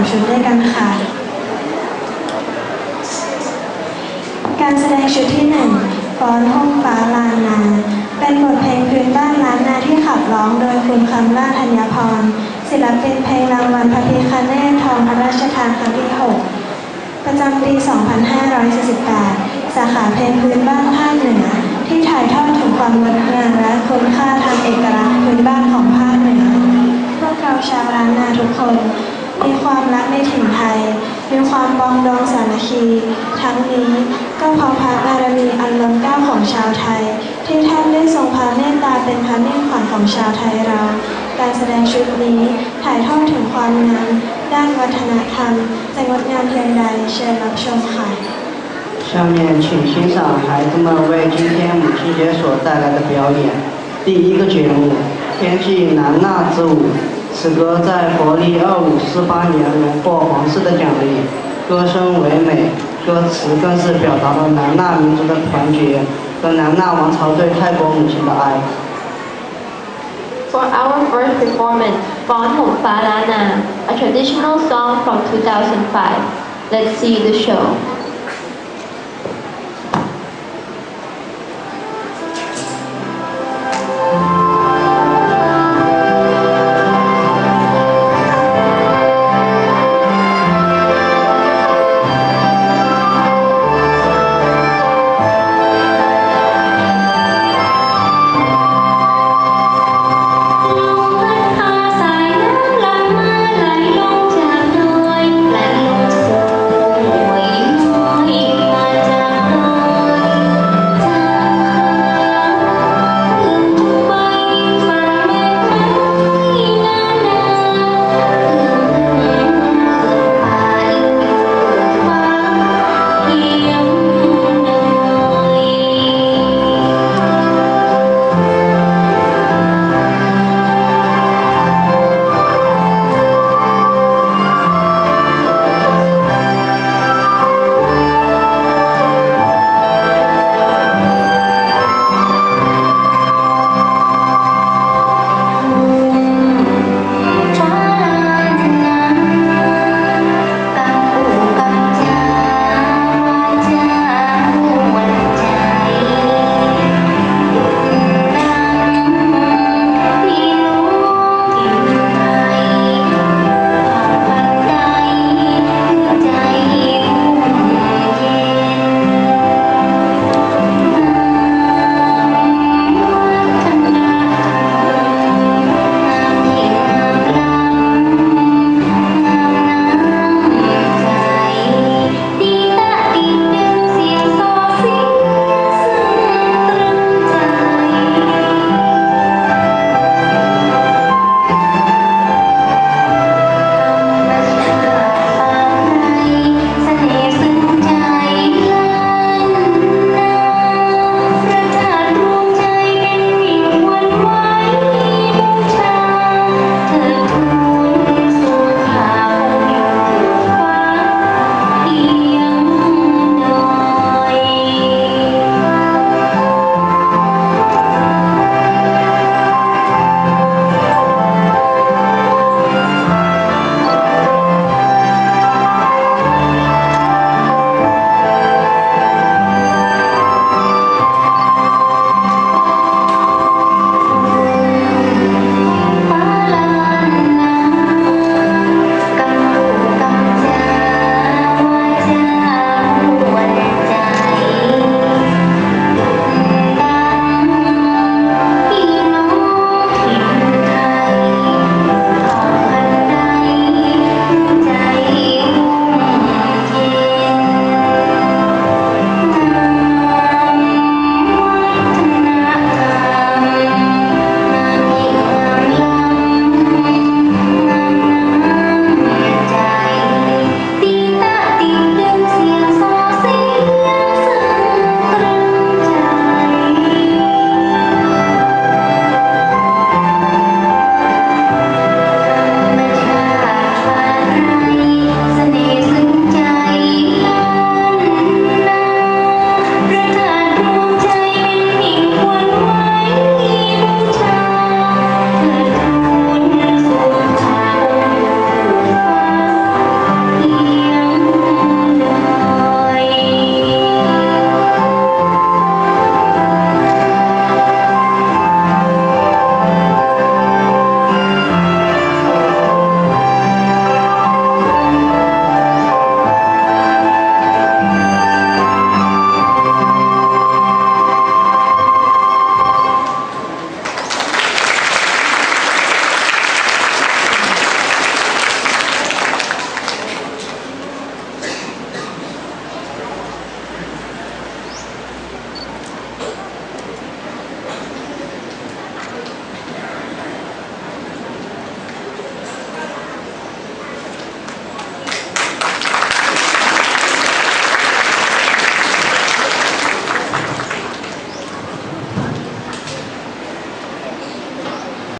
3 ชุดด้วยกันค่ะ การแสดงชุดที่ 1 ฟ้อนห้องฟ้าลานนา เป็นบทเพลงพื้นบ้านล้านนาที่ขับร้องโดยคุณคำล่าธัญพร ศิลปินเพลงรางวัลพระพิคเนศทองพระราชทานครั้งที่ 6 ประจำปี 2548 สาขาเพลงพื้นบ้านภาคเหนือที่ถ่ายทอดถึงความงดงามและคุณค่าทางเอกลักษณ์พื้นบ้านของภาคเหนือพวกเราชาวล้านนาทุกคน มีความรักในถิ่นไทย มีความปรองดองสามัคคี ทั้งนี้ก็เพราะพระบารมีอันล้นเกล้าของชาวไทย ที่ท่านได้ทรงพระเมตตาเป็นพระมิ่งขวัญของชาวไทยเรา การแสดงชุดนี้ถ่ายทอดถึงความงามด้านวัฒนธรรมจะงดงามเพียงใดเชิญรับชมค่ะ 下面请欣赏孩子们为今天母亲节所带来的表演。第一个节目《天际南娜之舞》， 此歌在国历二五四八年荣获皇室的奖励，歌声唯美，歌词更是表达了南纳民族的团结和南纳王朝对泰国母亲的爱。For our first performance, Fon Hong Fa La Na, a traditional song from 2005. Let's see the show.